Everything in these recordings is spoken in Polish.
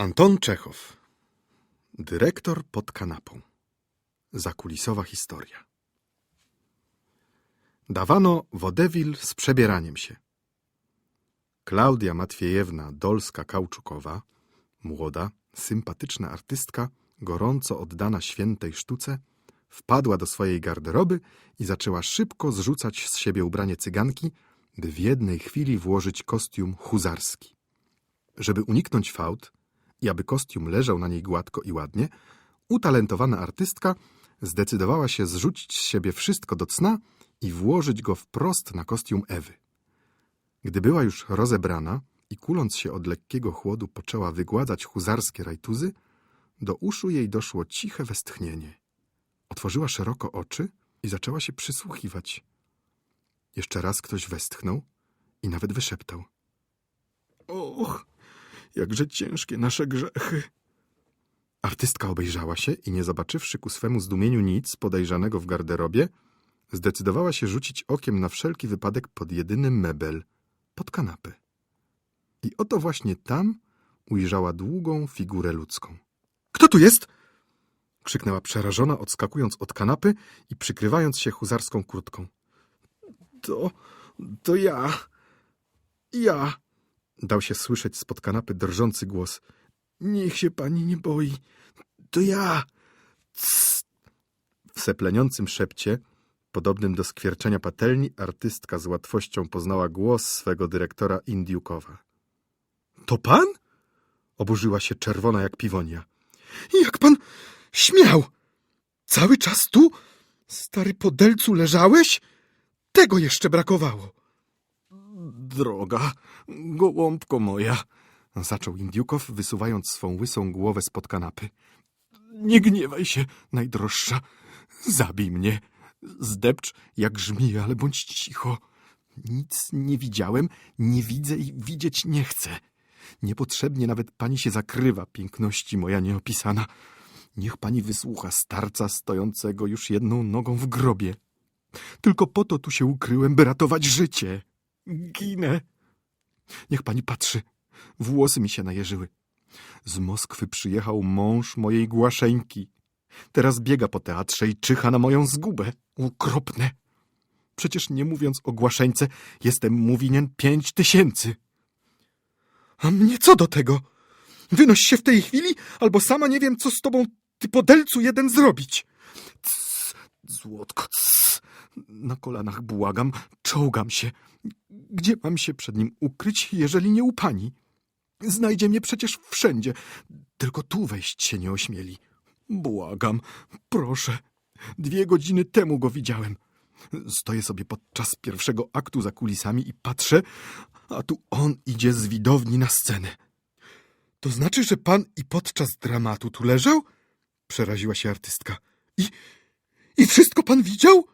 Anton Czechow Dyrektor pod kanapą Zakulisowa historia Dawano wodewil z przebieraniem się. Klaudia Matwiejewna Dolska-Kauczukowa, młoda, sympatyczna artystka, gorąco oddana świętej sztuce, wpadła do swojej garderoby i zaczęła szybko zrzucać z siebie ubranie cyganki, by w jednej chwili włożyć kostium huzarski. Żeby uniknąć fałd i aby kostium leżał na niej gładko i ładnie, utalentowana artystka zdecydowała się zrzucić z siebie wszystko do cna i włożyć go wprost na kostium Ewy. Gdy była już rozebrana i kuląc się od lekkiego chłodu poczęła wygładzać huzarskie rajtuzy, do uszu jej doszło ciche westchnienie. Otworzyła szeroko oczy i zaczęła się przysłuchiwać. Jeszcze raz ktoś westchnął i nawet wyszeptał. Och, jakże ciężkie nasze grzechy. Artystka obejrzała się i nie zobaczywszy ku swemu zdumieniu nic podejrzanego w garderobie, zdecydowała się rzucić okiem na wszelki wypadek pod jedyny mebel, pod kanapę. I oto właśnie tam ujrzała długą figurę ludzką. Kto tu jest? krzyknęła przerażona, odskakując od kanapy i przykrywając się huzarską kurtką. To, to ja. Ja. Dał się słyszeć spod kanapy drżący głos. Niech się pani nie boi. To ja. Cs. W sepleniącym szepcie, podobnym do skwierczenia patelni, artystka z łatwością poznała głos swego dyrektora Indiukowa. To pan? Oburzyła się czerwona jak piwonia. Jak pan śmiał? Cały czas tu? Stary podelcu leżałeś? Tego jeszcze brakowało. Droga, gołąbko moja, zaczął Indiukow, wysuwając swą łysą głowę spod kanapy. Nie gniewaj się, najdroższa. Zabij mnie. Zdepcz jak żmija, ale bądź cicho. Nic nie widziałem, nie widzę i widzieć nie chcę. Niepotrzebnie nawet pani się zakrywa, piękności moja nieopisana. Niech pani wysłucha starca stojącego już jedną nogą w grobie. Tylko po to tu się ukryłem, by ratować życie. Ginę. Niech pani patrzy. Włosy mi się najeżyły. Z Moskwy przyjechał mąż mojej głaszeńki. Teraz biega po teatrze i czyha na moją zgubę. Ukropne. Przecież nie mówiąc o głaszeńce, jestem mu winien pięć tysięcy. A mnie co do tego? Wynoś się w tej chwili, albo sama nie wiem, co z tobą, ty podelcu jeden zrobić. Cs, złotko, cs. Na kolanach błagam, czołgam się. Gdzie mam się przed nim ukryć, jeżeli nie u pani? Znajdzie mnie przecież wszędzie, tylko tu wejść się nie ośmieli. Błagam, proszę. Dwie godziny temu go widziałem. Stoję sobie podczas pierwszego aktu za kulisami i patrzę, a tu on idzie z widowni na scenę. To znaczy, że pan i podczas dramatu tu leżał? Przeraziła się artystka. I, i wszystko pan widział?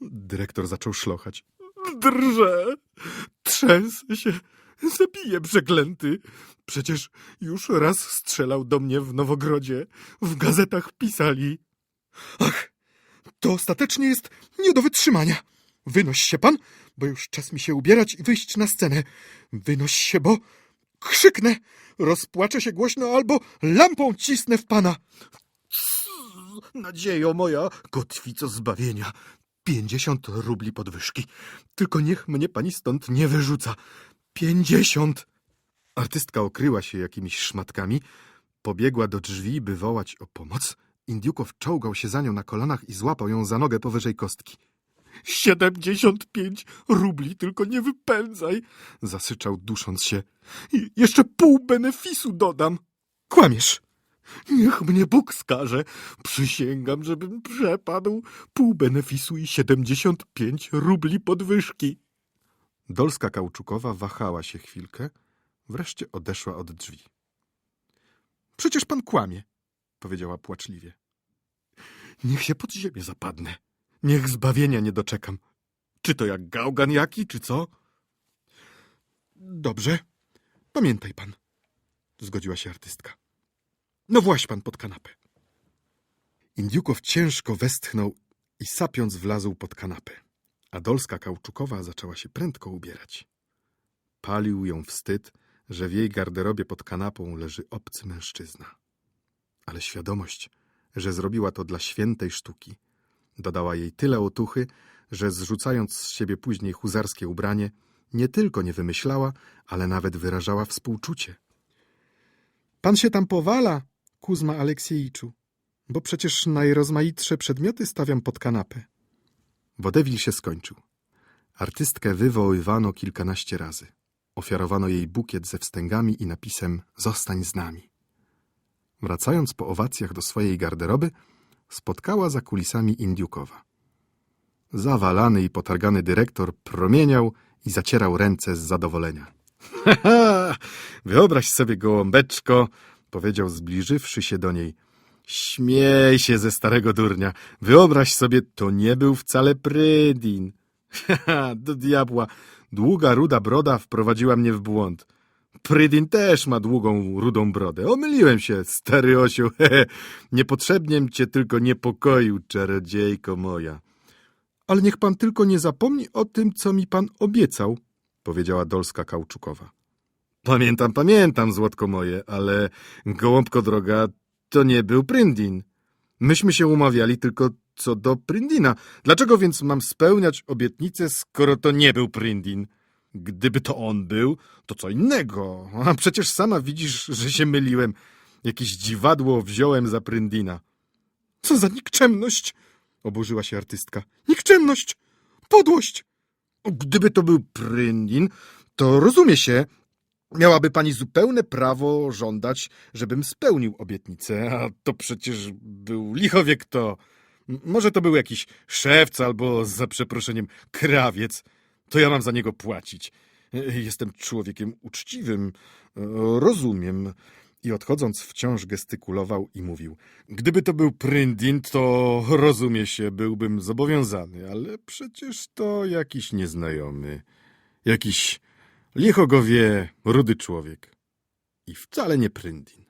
Dyrektor zaczął szlochać. Drże, trzęsę się, zabiję przeklęty. Przecież już raz strzelał do mnie w Nowogrodzie. W gazetach pisali. Ach, to ostatecznie jest nie do wytrzymania. Wynoś się pan, bo już czas mi się ubierać i wyjść na scenę. Wynoś się, bo krzyknę, rozpłaczę się głośno albo lampą cisnę w pana. Nadziejo moja, kotwico zbawienia. Pięćdziesiąt rubli podwyżki. Tylko niech mnie pani stąd nie wyrzuca. Pięćdziesiąt! Artystka okryła się jakimiś szmatkami, pobiegła do drzwi, by wołać o pomoc. Indiukow czołgał się za nią na kolanach i złapał ją za nogę powyżej kostki. Siedemdziesiąt pięć rubli, tylko nie wypędzaj! Zasyczał, dusząc się. I jeszcze pół benefisu dodam. Kłamiesz! Niech mnie Bóg skaże. Przysięgam, żebym przepadł. Pół benefisu i siedemdziesiąt pięć rubli podwyżki. Dolska Kauczukowa wahała się chwilkę, wreszcie odeszła od drzwi. Przecież pan kłamie, powiedziała płaczliwie. Niech się pod ziemię zapadnę. Niech zbawienia nie doczekam. Czy to jak gałgan jaki, czy co? Dobrze. Pamiętaj pan, zgodziła się artystka. No właśnie pan pod kanapę. Indiukow ciężko westchnął i sapiąc wlazł pod kanapę, a Dolska Kauczukowa zaczęła się prędko ubierać. Palił ją wstyd, że w jej garderobie pod kanapą leży obcy mężczyzna. Ale świadomość, że zrobiła to dla świętej sztuki, dodała jej tyle otuchy, że zrzucając z siebie później huzarskie ubranie, nie tylko nie wymyślała, ale nawet wyrażała współczucie. Pan się tam powala, Kuzma Aleksiejiczu, bo przecież najrozmaitsze przedmioty stawiam pod kanapę. Wodewil się skończył. Artystkę wywoływano kilkanaście razy. Ofiarowano jej bukiet ze wstęgami i napisem Zostań z nami. Wracając po owacjach do swojej garderoby, spotkała za kulisami Indiukowa. Zawalany i potargany dyrektor promieniał i zacierał ręce z zadowolenia. Haha, wyobraź sobie, gołąbeczko, powiedział zbliżywszy się do niej. Śmiej się ze starego durnia. Wyobraź sobie, to nie był wcale Prydin. Haha, do diabła. Długa, ruda broda wprowadziła mnie w błąd. Prydin też ma długą, rudą brodę. Omyliłem się, stary osioł. Hehe. Niepotrzebnie cię tylko niepokoił, czarodziejko moja. Ale niech pan tylko nie zapomni o tym, co mi pan obiecał, powiedziała Dolska Kauczukowa. Pamiętam, pamiętam, złotko moje, ale gołąbko droga, to nie był Pryndin. Myśmy się umawiali tylko co do Pryndina. Dlaczego więc mam spełniać obietnicę, skoro to nie był Pryndin? Gdyby to on był, to co innego. A przecież sama widzisz, że się myliłem. Jakieś dziwadło wziąłem za Pryndina. Co za nikczemność! Oburzyła się artystka. Nikczemność! Podłość! Gdyby to był Pryndin, to rozumie się, Miałaby pani zupełne prawo żądać, żebym spełnił obietnicę, a to przecież był lichowie kto. Może to był jakiś szewc albo, za przeproszeniem, krawiec. To ja mam za niego płacić. Jestem człowiekiem uczciwym, rozumiem. I odchodząc wciąż gestykulował i mówił. Gdyby to był Pryndin, to rozumie się, byłbym zobowiązany, ale przecież to jakiś nieznajomy. Jakiś Licho go wie, rudy człowiek. I wcale nie Pryndin.